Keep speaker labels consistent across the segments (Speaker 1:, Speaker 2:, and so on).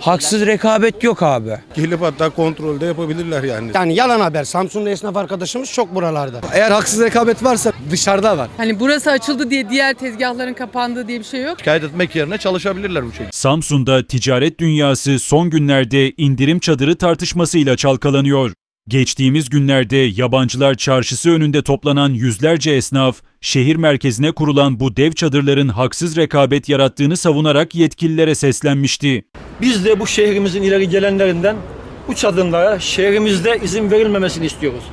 Speaker 1: Haksız rekabet yok abi.
Speaker 2: Gelip hatta kontrolde yapabilirler yani.
Speaker 3: Yani yalan haber. Samsunlu esnaf arkadaşımız çok buralarda.
Speaker 4: Eğer haksız rekabet varsa dışarıda var.
Speaker 5: Hani burası açıldı diye diğer tezgahların kapandığı diye bir şey yok.
Speaker 6: şikayet etmek yerine çalışabilirler bu şekilde.
Speaker 7: Samsun'da ticaret dünyası son günlerde indirim çadırı tartışmasıyla çalkalanıyor. Geçtiğimiz günlerde yabancılar çarşısı önünde toplanan yüzlerce esnaf, şehir merkezine kurulan bu dev çadırların haksız rekabet yarattığını savunarak yetkililere seslenmişti.
Speaker 8: Biz de bu şehrimizin ileri gelenlerinden bu çadırlara şehrimizde izin verilmemesini istiyoruz.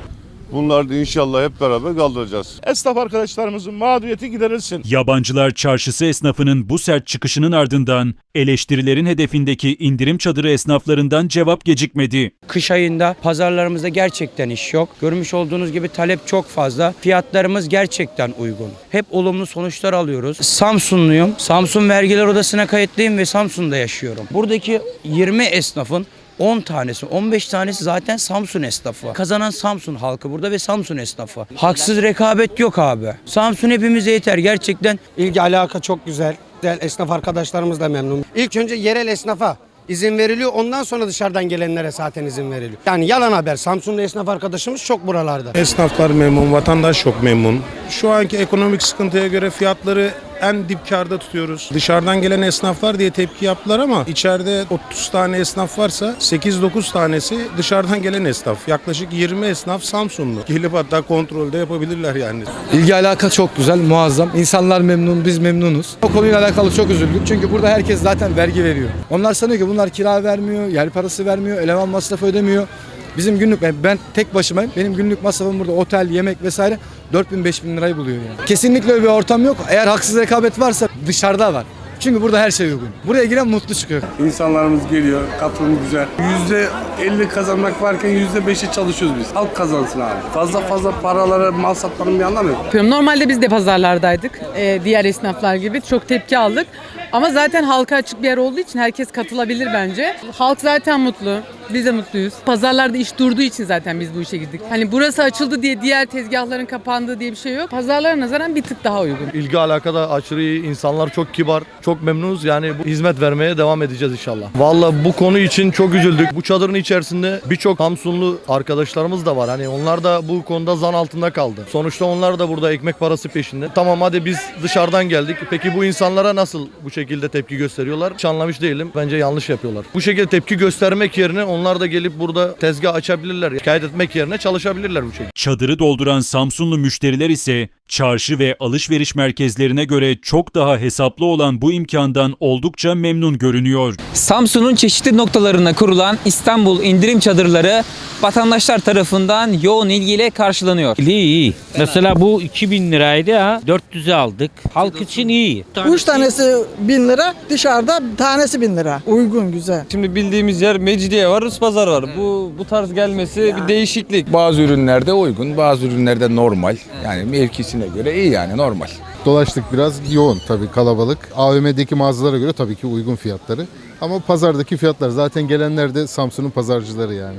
Speaker 9: Bunları da inşallah hep beraber kaldıracağız.
Speaker 2: Esnaf arkadaşlarımızın mağduriyeti giderilsin.
Speaker 7: Yabancılar çarşısı esnafının bu sert çıkışının ardından eleştirilerin hedefindeki indirim çadırı esnaflarından cevap gecikmedi.
Speaker 1: Kış ayında pazarlarımızda gerçekten iş yok. Görmüş olduğunuz gibi talep çok fazla. Fiyatlarımız gerçekten uygun. Hep olumlu sonuçlar alıyoruz. Samsunluyum. Samsun Vergiler Odası'na kayıtlıyım ve Samsun'da yaşıyorum. Buradaki 20 esnafın 10 tanesi, 15 tanesi zaten Samsun esnafı. Kazanan Samsun halkı burada ve Samsun esnafı. Haksız rekabet yok abi. Samsun hepimize yeter. Gerçekten
Speaker 3: İlgi alaka çok güzel. Güzel, Esnaf arkadaşlarımız da memnun. İlk önce yerel esnafa izin veriliyor. Ondan sonra dışarıdan gelenlere zaten izin veriliyor. Yani yalan haber. Samsunlu esnaf arkadaşımız çok buralarda.
Speaker 2: Esnaflar memnun, vatandaş çok memnun. Şu anki ekonomik sıkıntıya göre fiyatları en dip karda tutuyoruz. Dışarıdan gelen esnaflar diye tepki yaptılar ama içeride 30 tane esnaf varsa 8-9 tanesi dışarıdan gelen esnaf. Yaklaşık 20 esnaf Samsunlu. Gelip hatta kontrolde yapabilirler yani.
Speaker 4: İlgi alaka çok güzel, muazzam. İnsanlar memnun, biz memnunuz. O konuyla alakalı çok üzüldük. Çünkü burada herkes zaten vergi veriyor. Onlar sanıyor ki bunlar kira vermiyor, yer parası vermiyor, eleman masrafı ödemiyor. Bizim günlük, ben- ben tek başımayım. Benim günlük masrafım burada otel, yemek vesaire 4000-5000 lirayı buluyor yani. Kesinlikle öyle bir ortam yok. Eğer haksız rekabet varsa dışarıda var. Çünkü burada her şey uygun. Buraya giren mutlu çıkıyor.
Speaker 10: İnsanlarımız geliyor, katılım güzel. Yüzde 50 kazanmak varken yüzde 5'i çalışıyoruz biz. Halk kazansın abi. Fazla fazla paralara mal satmanın bir anlamı yok.
Speaker 5: Yapıyorum. Normalde biz de pazarlardaydık. Ee, diğer esnaflar gibi. Çok tepki aldık. Ama zaten halka açık bir yer olduğu için herkes katılabilir bence. Halk zaten mutlu. Biz de mutluyuz. Pazarlarda iş durduğu için zaten biz bu işe girdik. Hani burası açıldı diye diğer tezgahların kapandığı diye bir şey yok. Pazarlara nazaran bir tık daha uygun.
Speaker 6: İlgi alakada aşırı iyi, insanlar çok kibar, çok memnunuz. Yani bu hizmet vermeye devam edeceğiz inşallah. Vallahi bu konu için çok üzüldük. Bu çadırın içerisinde birçok Samsunlu arkadaşlarımız da var. Hani onlar da bu konuda zan altında kaldı. Sonuçta onlar da burada ekmek parası peşinde. Tamam hadi biz dışarıdan geldik. Peki bu insanlara nasıl bu şekilde tepki gösteriyorlar? Hiç anlamış değilim. Bence yanlış yapıyorlar. Bu şekilde tepki göstermek yerine onlar da gelip burada tezgah açabilirler. Şikayet etmek yerine çalışabilirler bu şekilde.
Speaker 7: Çadırı dolduran Samsunlu müşteriler ise çarşı ve alışveriş merkezlerine göre çok daha hesaplı olan bu imkandan oldukça memnun görünüyor.
Speaker 11: Samsun'un çeşitli noktalarına kurulan İstanbul indirim çadırları vatandaşlar tarafından yoğun ilgiyle karşılanıyor.
Speaker 12: İyi iyi. Mesela bu 2000 liraydı ha 400'e aldık. Halk için iyi.
Speaker 13: Üç tanesi bin lira, dışarıda tanesi bin lira. Uygun, güzel.
Speaker 4: Şimdi bildiğimiz yer Mecidiye var, Pazar var. Bu bu tarz gelmesi bir değişiklik.
Speaker 10: Bazı ürünlerde uygun, bazı ürünlerde normal. Yani mevkisine göre iyi yani normal.
Speaker 9: Dolaştık biraz yoğun tabii kalabalık. AVM'deki mağazalara göre tabii ki uygun fiyatları. Ama pazardaki fiyatlar zaten gelenler de Samsun'un pazarcıları yani.